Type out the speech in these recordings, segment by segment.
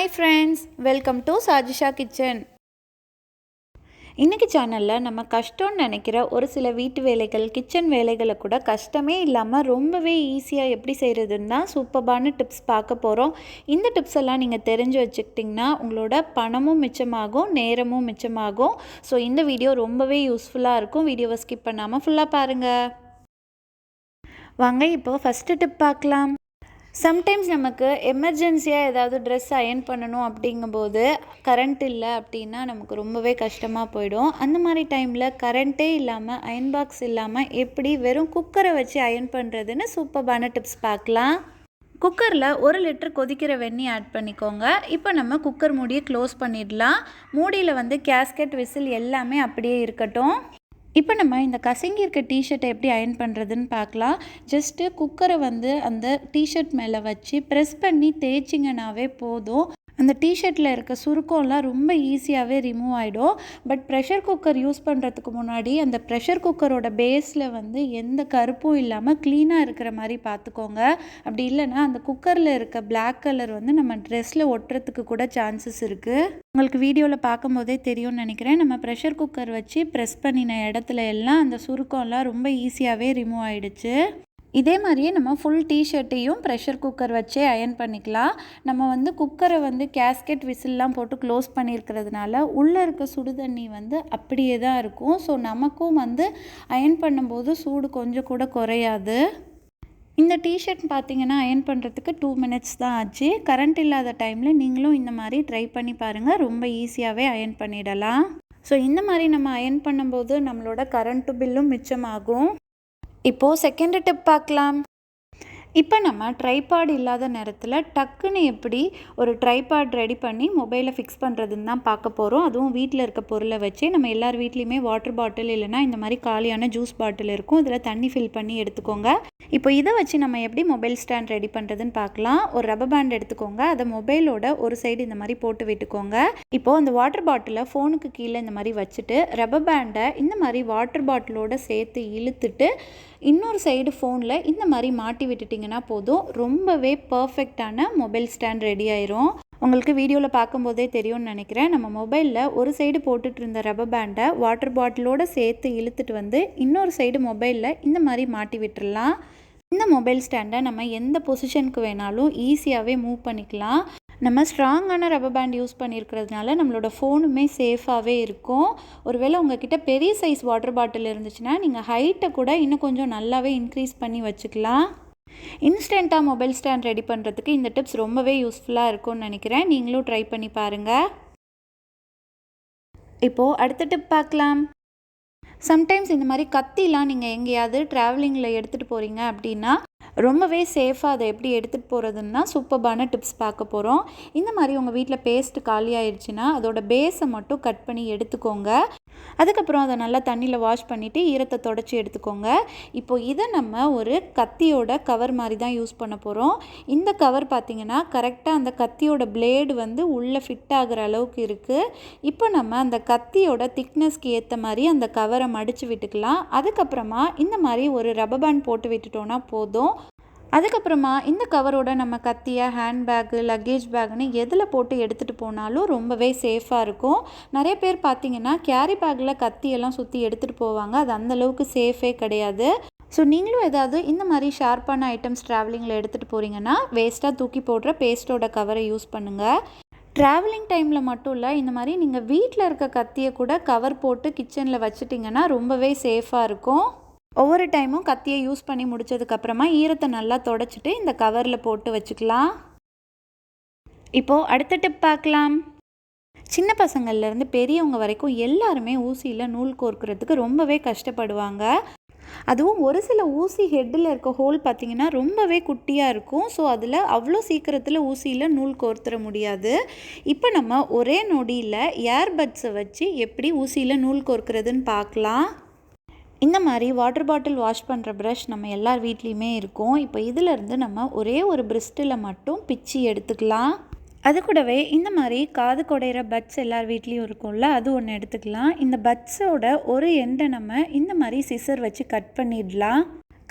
Hi friends welcome to Sajisha kitchen இன்றைக்கி சேனலில் நம்ம கஷ்டம்னு நினைக்கிற ஒரு சில வீட்டு வேலைகள் கிச்சன் வேலைகளை கூட கஷ்டமே இல்லாமல் ரொம்பவே ஈஸியாக எப்படி செய்கிறதுன்னு தான் சூப்பர்பான டிப்ஸ் பார்க்க போகிறோம் இந்த டிப்ஸ் எல்லாம் நீங்கள் தெரிஞ்சு வச்சுக்கிட்டிங்கன்னா உங்களோட பணமும் மிச்சமாகும் நேரமும் மிச்சமாகும். ஸோ இந்த வீடியோ ரொம்பவே யூஸ்ஃபுல்லாக இருக்கும். வீடியோவை ஸ்கிப் பண்ணாமல் ஃபுல்லாக பாருங்கள் வாங்க இப்போது ஃபஸ்ட்டு டிப் பார்க்கலாம். சம்டைம்ஸ் நமக்கு எமர்ஜென்சியாக ஏதாவது ட்ரெஸ் அயன் பண்ணணும் அப்படிங்கும்போது கரண்ட் இல்லை அப்படின்னா நமக்கு ரொம்பவே கஷ்டமாக போயிடும். அந்த மாதிரி டைமில் கரண்ட்டே இல்லாமல் அயன் பாக்ஸ் இல்லாமல் எப்படி வெறும் குக்கரை வச்சு அயன் பண்ணுறதுன்னு சூப்பர்பான டிப்ஸ் பார்க்கலாம். குக்கரில் ஒரு லிட்டர் கொதிக்கிற வெண்ணி ஆட் பண்ணிக்கோங்க. இப்போ நம்ம குக்கர் மூடியை க்ளோஸ் பண்ணிடலாம். மூடியில் வந்து கேஸ்கெட் விசில் எல்லாமே அப்படியே இருக்கட்டும். இப்போ நம்ம இந்த கசங்கி இருக்க டிஷர்ட்டை எப்படி அயன் பண்ணுறதுன்னு பார்க்கலாம். ஜஸ்ட்டு குக்கரை வந்து அந்த டிஷர்ட் மேலே வச்சு ப்ரெஸ் பண்ணி தேய்ச்சிங்கனாவே போதும். அந்த டிஷர்ட்டில் இருக்க சுருக்கம்லாம் ரொம்ப ஈஸியாகவே ரிமூவ் ஆகிடும் பட் ப்ரெஷர் குக்கர் யூஸ் பண்ணுறதுக்கு முன்னாடி அந்த ப்ரெஷர் குக்கரோட பேஸில் வந்து எந்த கருப்பும் இல்லாமல் க்ளீனாக இருக்கிற மாதிரி பார்த்துக்கோங்க. அப்படி இல்லைன்னா அந்த குக்கரில் இருக்க பிளாக் கலர் வந்து நம்ம ட்ரெஸ்ஸில் ஒட்டுறதுக்கு கூட சான்சஸ் இருக்குது உங்களுக்கு வீடியோவில் பார்க்கும்போதே தெரியும்னு நினைக்கிறேன். நம்ம ப்ரெஷர் குக்கர் வச்சு ப்ரெஸ் பண்ணின இடத்துல எல்லாம் அந்த சுருக்கம்லாம் ரொம்ப ஈஸியாகவே ரிமூவ் ஆகிடுச்சு இதே மாதிரியே நம்ம ஃபுல் டிஷர்ட்டையும் ப்ரெஷர் குக்கர் வச்சே அயன் பண்ணிக்கலாம். நம்ம வந்து குக்கரை வந்து கேஸ்கெட் விசில்லாம் போட்டு க்ளோஸ் பண்ணியிருக்கிறதுனால உள்ளே இருக்க சுடு தண்ணி வந்து அப்படியே தான் இருக்கும். ஸோ நமக்கும் வந்து அயன் பண்ணும்போது சூடு கொஞ்சம் கூட குறையாது. இந்த டிஷர்ட் பார்த்தீங்கன்னா அயன் பண்ணுறதுக்கு டூ மினிட்ஸ் தான் ஆச்சு. கரண்ட் இல்லாத டைமில் நீங்களும் இந்த மாதிரி ட்ரை பண்ணி பாருங்கள் ரொம்ப ஈஸியாகவே அயன் பண்ணிடலாம். ஸோ இந்த மாதிரி நம்ம அயன் பண்ணும்போது நம்மளோட கரண்ட்டு பில்லும் மிச்சமாகும். இப்போது செகண்ட் டிப் பார்க்கலாம். இப்போ நம்ம ட்ரைபாட் இல்லாத நேரத்தில் டக்குன்னு எப்படி ஒரு ட்ரைபாட் ரெடி பண்ணி மொபைலை ஃபிக்ஸ் பண்ணுறதுன்னு தான் பார்க்க போகிறோம் அதுவும் வீட்டில் இருக்க பொருளை வச்சு நம்ம எல்லார் வீட்லேயுமே வாட்டர் பாட்டில் இல்லைனா இந்த மாதிரி காலியான ஜூஸ் பாட்டில் இருக்கும். இதில் தண்ணி ஃபில் பண்ணி எடுத்துக்கோங்க. இப்போ இதை வச்சு நம்ம எப்படி மொபைல் ஸ்டாண்ட் ரெடி பண்ணுறதுன்னு பார்க்கலாம். ஒரு ரப்பர் பேண்ட் எடுத்துக்கோங்க. அதை மொபைலோட ஒரு சைடு இந்த மாதிரி போட்டு விட்டுக்கோங்க. இப்போது அந்த வாட்டர் பாட்டிலை ஃபோனுக்கு கீழே இந்த மாதிரி வச்சுட்டு ரப்பர் பேண்டை இந்த மாதிரி வாட்டர் பாட்டிலோட சேர்த்து இழுத்துட்டு இன்னொரு சைடு ஃபோனில் இந்த மாதிரி மாட்டி விட்டுட்டிங்கன்னா போதும். ரொம்பவே பர்ஃபெக்டான மொபைல் ஸ்டாண்ட் ரெடி ஆயிரும். உங்களுக்கு வீடியோவில் பார்க்கும்போதே தெரியும்னு நினைக்கிறேன். நம்ம மொபைலில் ஒரு சைடு போட்டுட்டு இருந்த ரப்பர் பேண்டை வாட்டர் பாட்டிலோடு சேர்த்து இழுத்துட்டு வந்து இன்னொரு சைடு மொபைலில் இந்த மாதிரி மாட்டி விட்டுடலாம் இந்த மொபைல் ஸ்டாண்டை நம்ம எந்த பொசிஷனுக்கு வேணாலும் ஈஸியாகவே மூவ் பண்ணிக்கலாம். நம்ம ஸ்ட்ராங்கான ரப்பர் பேண்ட் யூஸ் பண்ணியிருக்கிறதுனால நம்மளோட ஃபோனுமே சேஃபாகவே இருக்கும். ஒருவேளை உங்ககிட்ட பெரிய சைஸ் வாட்டர் பாட்டில் இருந்துச்சுன்னா நீங்கள் ஹைட்டை கூட இன்னும் கொஞ்சம் நல்லாவே இன்க்ரீஸ் பண்ணி வச்சுக்கலாம். இன்ஸ்டண்ட்டாக மொபைல் ஸ்டாண்ட் ரெடி பண்ணுறதுக்கு இந்த டிப்ஸ் ரொம்பவே யூஸ்ஃபுல்லாக இருக்கும்னு நினைக்கிறேன். நீங்களும் ட்ரை பண்ணி பாருங்கள் இப்போது அடுத்த டிப் பார்க்கலாம். சம்டைம்ஸ் இந்த மாதிரி கத்திலாம் நீங்கள் எங்கேயாவது ட்ராவலிங்கில் எடுத்துகிட்டு போகிறீங்க அப்படின்னா ரொம்பவே சேஃபாக அதை எப்படி எடுத்துகிட்டு போகிறதுன்னா சூப்பர்பான டிப்ஸ் பார்க்க போகிறோம் இந்த மாதிரி உங்கள் வீட்டில் பேஸ்ட்டு காலி ஆயிடுச்சுன்னா அதோட பேஸை மட்டும் கட் பண்ணி எடுத்துக்கோங்க. அதுக்கப்புறம் அதை நல்லா தண்ணியில் வாஷ் பண்ணிவிட்டு ஈரத்தை தொடச்சி எடுத்துக்கோங்க. இப்போது இதை நம்ம ஒரு கத்தியோட கவர் மாதிரி தான் யூஸ் பண்ண போகிறோம் இந்த கவர் பார்த்திங்கன்னா கரெக்டாக அந்த கத்தியோட பிளேடு வந்து உள்ளே ஃபிட் ஆகிற அளவுக்கு இருக்குது இப்போ நம்ம அந்த கத்தியோட திக்னஸ்க்கு ஏற்ற மாதிரி அந்த கவரை மடித்து விட்டுக்கலாம். அதுக்கப்புறமா இந்த மாதிரி ஒரு ரப்பர் பேண்ட் போட்டு விட்டுட்டோன்னா போதும். அதுக்கப்புறமா இந்த கவரோட நம்ம கத்தியை ஹேண்ட்பேக்கு லக்கேஜ் பேக்னு எதில் போட்டு எடுத்துகிட்டு போனாலும் ரொம்பவே சேஃபாக இருக்கும். நிறைய பேர் பார்த்தீங்கன்னா கேரி பேக்கில் கத்தியெல்லாம் சுற்றி எடுத்துகிட்டு போவாங்க. அது அந்தளவுக்கு சேஃபே கிடையாது. ஸோ நீங்களும் ஏதாவது இந்த மாதிரி ஷார்ப்பான ஐட்டம்ஸ் ட்ராவலிங்கில் எடுத்துகிட்டு போகிறீங்கன்னா வேஸ்ட்டாக தூக்கி போடுற பேஸ்ட்டோட கவரை யூஸ் பண்ணுங்கள் ட்ராவலிங் டைமில் மட்டும் இல்லை இந்த மாதிரி நீங்கள் வீட்டில் இருக்க கத்தியை கூட கவர் போட்டு கிச்சனில் வச்சுட்டிங்கன்னா ரொம்பவே சேஃபாக இருக்கும். ஒவ்வொரு டைமும் கத்தியை யூஸ் பண்ணி முடிச்சதுக்கப்புறமா ஈரத்தை நல்லா தொடச்சிட்டு இந்த கவரில் போட்டு வச்சுக்கலாம். இப்போது அடுத்த டிப் பார்க்கலாம். சின்ன பசங்கள்லேருந்து பெரியவங்க வரைக்கும் எல்லாருமே ஊசியில் நூல் கோர்க்கிறதுக்கு ரொம்பவே கஷ்டப்படுவாங்க. அதுவும் ஒரு சில ஊசி ஹெட்டில் இருக்க ஹோல் பார்த்திங்கன்னா ரொம்பவே குட்டியாக இருக்கும். ஸோ அதில் அவ்வளோ சீக்கிரத்தில் ஊசியில் நூல் கோர்த்துற முடியாது. இப்போ நம்ம ஒரே நொடியில் ஏர்பட்ஸை வச்சு எப்படி ஊசியில் நூல் கோர்க்கிறதுன்னு பார்க்கலாம். இந்த மாதிரி வாட்டர் பாட்டில் வாஷ் பண்ணுற ப்ரஷ் நம்ம எல்லார் வீட்லேயுமே இருக்கும். இப்போ இதிலேருந்து நம்ம ஒரே ஒரு பிரிஸ்டில் மட்டும் பிச்சு எடுத்துக்கலாம். அது கூடவே இந்த மாதிரி காது குடையிற பட்ஸ் எல்லார் வீட்லேயும் இருக்கும்ல அது ஒன்று எடுத்துக்கலாம். இந்த பட்ஸோட ஒரு எண்டை நம்ம இந்த மாதிரி சிசர் வச்சு கட் பண்ணிடலாம்.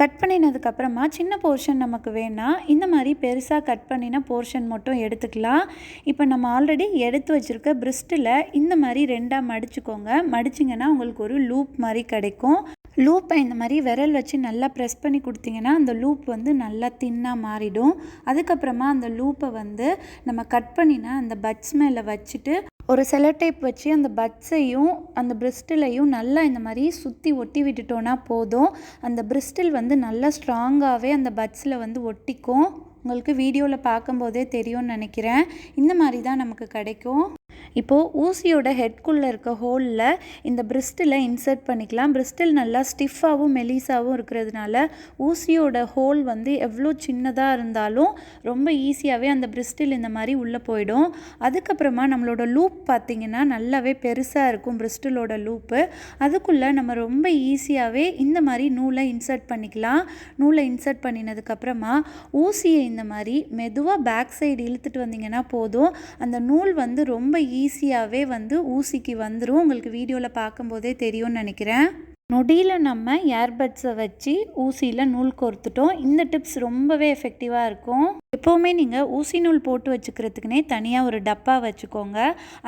கட் பண்ணினதுக்கப்புறமா சின்ன போர்ஷன் நமக்கு வேணால் இந்த மாதிரி பெருசாக கட் பண்ணின போர்ஷன் மட்டும் எடுத்துக்கலாம். இப்போ நம்ம ஆல்ரெடி எடுத்து வச்சுருக்க பிரிஸ்டில் இந்த மாதிரி ரெண்டாக மடிச்சுக்கோங்க. மடிச்சிங்கன்னா உங்களுக்கு ஒரு லூப் மாதிரி கிடைக்கும். லூப்பை இந்த மாதிரி விரல் வச்சு நல்லா ப்ரெஸ் பண்ணி கொடுத்தீங்கன்னா அந்த லூப் வந்து நல்லா தின்னாக மாறிடும். அதுக்கப்புறமா அந்த லூப்பை வந்து நம்ம கட் பண்ணினா அந்த பட்ஸ் மேலே வச்சுட்டு ஒரு சில டைப் வச்சு அந்த பட்ஸையும் அந்த பிரிஸ்டிலையும் நல்லா இந்த மாதிரி சுற்றி ஒட்டி விட்டுட்டோன்னா போதும். அந்த பிரிஸ்டில் வந்து நல்லா ஸ்ட்ராங்காகவே அந்த பட்ஸில் வந்து ஒட்டிக்கும். உங்களுக்கு வீடியோவில் பார்க்கும்போதே தெரியும்னு நினைக்கிறேன். இந்த மாதிரி தான் நமக்கு கிடைக்கும். இப்போது ஊசியோட ஹெட்குள்ளே இருக்க ஹோலில் இந்த பிரிஸ்டில் இன்சர்ட் பண்ணிக்கலாம். பிரிஸ்டில் நல்லா ஸ்டிஃபாகவும் மெலிசாகவும் இருக்கிறதுனால ஊசியோட ஹோல் வந்து எவ்வளோ சின்னதாக இருந்தாலும் ரொம்ப ஈஸியாகவே அந்த பிரிஸ்டில் இந்த மாதிரி உள்ளே போயிடும். அதுக்கப்புறமா நம்மளோட லூப் பார்த்திங்கன்னா நல்லாவே பெருசாக இருக்கும் பிரிஸ்டிலோட லூப்பு அதுக்குள்ளே நம்ம ரொம்ப ஈஸியாகவே இந்த மாதிரி நூலை இன்சர்ட் பண்ணிக்கலாம். நூலை இன்சர்ட் பண்ணினதுக்கப்புறமா ஊசியை இந்த மாதிரி மெதுவாக பேக் சைடு இழுத்துட்டு வந்தீங்கன்னா போதும். அந்த நூல் வந்து ரொம்ப ஈஸியாகவே வந்து ஊசிக்கு வந்துடும் உங்களுக்கு வீடியோவில் பார்க்கும்போதே தெரியும்னு நினைக்கிறேன். நொடியில் நம்ம ஏர்பட்ஸை வச்சு ஊசியில் நூல் கோர்த்துட்டோம். இந்த டிப்ஸ் ரொம்பவே எஃபெக்டிவாக இருக்கும். எப்போவுமே நீங்கள் ஊசி நூல் போட்டு வச்சுக்கிறதுக்குனே தனியாக ஒரு டப்பா வச்சுக்கோங்க.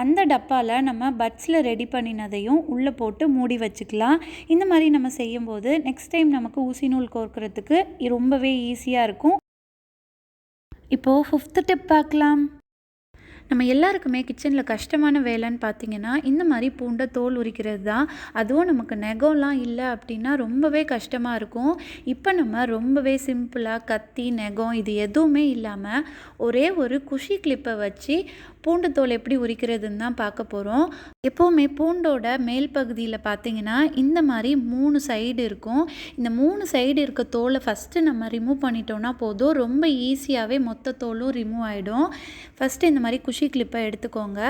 அந்த டப்பாவில் நம்ம பட்ஸில் ரெடி பண்ணினதையும் உள்ளே போட்டு மூடி வச்சுக்கலாம். இந்த மாதிரி நம்ம செய்யும்போது நெக்ஸ்ட் டைம் நமக்கு ஊசி நூல் கோர்க்கறதுக்கு ரொம்பவே ஈஸியாக இருக்கும். இப்போது ஃபிஃப்த்து டிப் பார்க்கலாம். நம்ம எல்லாருக்குமே கிச்சனில் கஷ்டமான வேலைன்னு பார்த்தீங்கன்னா இந்த மாதிரி பூண்டை தோல் உரிக்கிறது தான். அதுவும் நமக்கு நெகம்லாம் இல்லை அப்படின்னா ரொம்பவே கஷ்டமாக இருக்கும். இப்போ நம்ம ரொம்பவே சிம்பிளாக கத்தி நெகம் இது எதுவுமே இல்லாமல் ஒரே ஒரு குஷி கிளிப்பை வச்சு பூண்டு தோல் எப்படி உரிக்கிறதுன்னு தான் பார்க்க போகிறோம் எப்போவுமே பூண்டோட மேல் பகுதியில் பார்த்தீங்கன்னா இந்த மாதிரி மூணு சைடு இருக்கும். இந்த மூணு சைடு இருக்க தோலை ஃபஸ்ட்டு நம்ம ரிமூவ் பண்ணிட்டோம்னா போதும். ரொம்ப ஈஸியாகவே மொத்த தோலும் ரிமூவ் ஆகிடும் ஃபஸ்ட்டு இந்த மாதிரி குஷி கிளிப்பை எடுத்துக்கோங்க.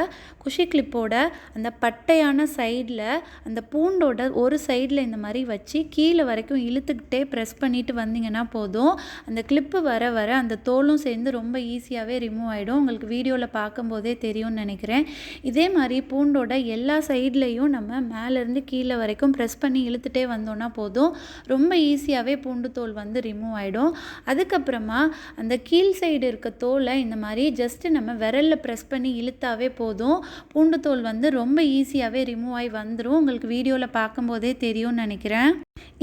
குஷி கிளிப்போட அந்த பட்டையான சைடில் அந்த பூண்டோட ஒரு சைடில் இந்த மாதிரி வச்சு கீழே வரைக்கும் இழுத்துக்கிட்டே ப்ரெஸ் பண்ணிட்டு வந்தீங்கன்னா போதும். அந்த கிளிப்பு வர வர அந்த தோலும் சேர்ந்து ரொம்ப ஈஸியாகவே ரிமூவ் ஆகிடும் உங்களுக்கு வீடியோவில் பார்க்கும்போது தெரியும்னு நினைக்கிறேன். இதே மாதிரி பூண்டோட எல்லா சைட்லேயும் நம்ம மேலேருந்து கீழே வரைக்கும் ப்ரெஸ் பண்ணி இழுத்துட்டே வந்தோன்னா போதும். ரொம்ப ஈஸியாகவே பூண்டு தோல் வந்து ரிமூவ் ஆகிடும் அதுக்கப்புறமா அந்த கீழ் சைடு இருக்க தோலை இந்த மாதிரி ஜஸ்ட்டு நம்ம விரலில் ப்ரெஸ் பண்ணி இழுத்தாவே போதும். பூண்டு தோல் வந்து ரொம்ப ஈஸியாகவே ரிமூவ் ஆகி வந்துடும் உங்களுக்கு வீடியோவில் பார்க்கும்போதே தெரியும்னு நினைக்கிறேன்.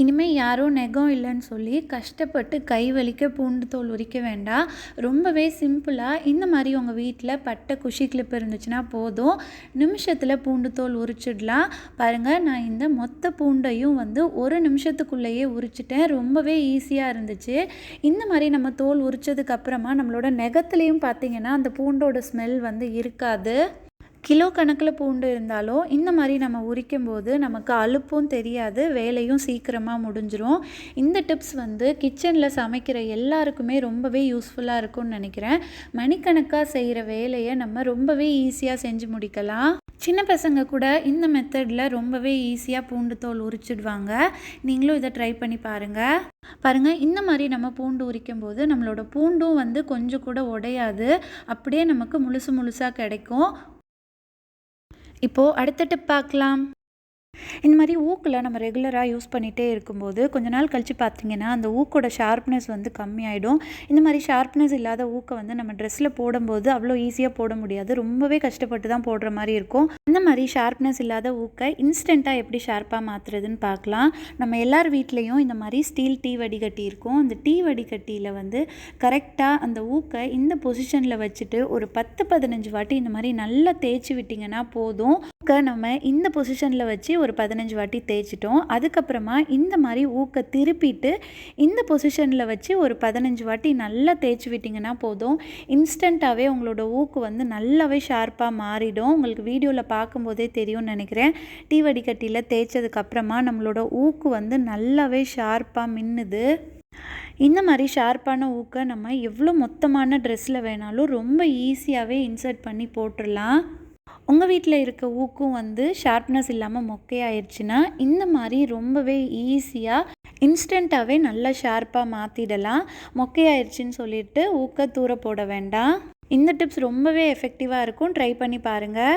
இனிமேல் யாரும் நெகம் இல்லைன்னு சொல்லி கஷ்டப்பட்டு கை வலிக்க பூண்டு தோல் உரிக்க வேண்டாம். ரொம்பவே சிம்பிளாக இந்த மாதிரி உங்கள் வீட்டில் பட்டை குஷி கிளிப் இருந்துச்சுன்னா போதும். நிமிஷத்தில் பூண்டு தோல் உரிச்சிடலாம். பாருங்கள் நான் இந்த மொத்த பூண்டையும் வந்து ஒரு நிமிஷத்துக்குள்ளேயே உரிச்சிட்டேன். ரொம்பவே ஈஸியாக இருந்துச்சு. இந்த மாதிரி நம்ம தோல் உரிச்சதுக்கப்புறமா நம்மளோட நெகத்துலேயும் பார்த்தீங்கன்னா அந்த பூண்டோட ஸ்மெல் வந்து இருக்காது. கிலோ கணக்கில் பூண்டு இருந்தாலும் இந்த மாதிரி நம்ம உரிக்கும் போது நமக்கு அலுப்பும் தெரியாது வேலையும் சீக்கிரமாக முடிஞ்சிரும். இந்த டிப்ஸ் வந்து கிச்சனில் சமைக்கிற எல்லாருக்குமே ரொம்பவே யூஸ்ஃபுல்லாக இருக்கும்னு நினைக்கிறேன். மணிக்கணக்காக செய்கிற வேலையை நம்ம ரொம்பவே ஈஸியாக செஞ்சு முடிக்கலாம். சின்ன பசங்க கூட இந்த மெத்தடில் ரொம்பவே ஈஸியாக பூண்டு தோல் உரிச்சிடுவாங்க. நீங்களும் இதை ட்ரை பண்ணி பாருங்கள் பாருங்கள் இந்த மாதிரி நம்ம பூண்டு உரிக்கும் போது நம்மளோட பூண்டும் வந்து கொஞ்சம் கூட உடையாது. அப்படியே நமக்கு முழுசு முழுசாக கிடைக்கும். இப்போது அடுத்த டிப் பார்க்கலாம். இந்த மாதிரி ஊக்கில் நம்ம ரெகுலராக யூஸ் பண்ணிகிட்டே இருக்கும்போது கொஞ்ச நாள் கழித்து பார்த்தீங்கன்னா அந்த ஊக்கோட ஷார்ப்னஸ் வந்து கம்மியாயிடும். இந்த மாதிரி ஷார்ப்னஸ் இல்லாத ஊக்கை வந்து நம்ம ட்ரெஸ்ஸில் போடும்போது அவ்வளோ ஈஸியாக போட முடியாது. ரொம்பவே கஷ்டப்பட்டு தான் போடுற மாதிரி இருக்கும். இந்த மாதிரி ஷார்ப்னஸ் இல்லாத ஊக்கை இன்ஸ்டண்ட்டாக எப்படி ஷார்ப்பாக மாற்றுறதுன்னு பார்க்கலாம் நம்ம எல்லார் வீட்லேயும் இந்த மாதிரி ஸ்டீல் டீ வடிகட்டி இருக்கும். அந்த டீ வடிகட்டியில் வந்து கரெக்டாக அந்த ஊக்கை இந்த பொசிஷனில் வச்சுட்டு ஒரு பத்து பதினஞ்சு வாட்டி இந்த மாதிரி நல்லா தேய்ச்சி விட்டிங்கன்னா போதும். ஊக்கை நம்ம இந்த பொசிஷனில் வச்சு ஒரு ஒரு பதினஞ்சு வாட்டி தேய்ச்சிட்டோம். அதுக்கப்புறமா இந்த மாதிரி ஊக்க திருப்பிட்டு இந்த பொசிஷனில் வச்சு ஒரு பதினஞ்சு வாட்டி நல்லா தேய்ச்சி விட்டிங்கன்னா போதும். இன்ஸ்டண்ட்டாகவே உங்களோட ஊக்கு வந்து நல்லாவே ஷார்ப்பாக மாறிடும். உங்களுக்கு வீடியோவில் பார்க்கும்போதே தெரியும்னு நினைக்கிறேன். டீ வடிகட்டியில் தேய்ச்சதுக்கப்புறமா நம்மளோட ஊக்கு வந்து நல்லாவே ஷார்ப்பாக மின்னுது. இந்த மாதிரி ஷார்ப்பான ஊக்கை நம்ம எவ்வளோ மொத்தமான ட்ரெஸ்ஸில் வேணாலும் ரொம்ப ஈஸியாகவே இன்சர்ட் பண்ணி போட்டுடலாம். உங்கள் வீட்டில் இருக்க ஊக்கும் வந்து ஷார்ப்னஸ் இல்லாமல் மொக்கையாயிருச்சுன்னா இந்த மாதிரி ரொம்பவே ஈஸியாக இன்ஸ்டண்ட்டாகவே நல்லா ஷார்ப்பாக மாற்றிடலாம் மொக்கையாயிருச்சுன்னு சொல்லிட்டு ஊக்க தூர போட வேண்டாம். இந்த டிப்ஸ் ரொம்பவே எஃபெக்டிவாக இருக்கும். ட்ரை பண்ணி பாருங்கள்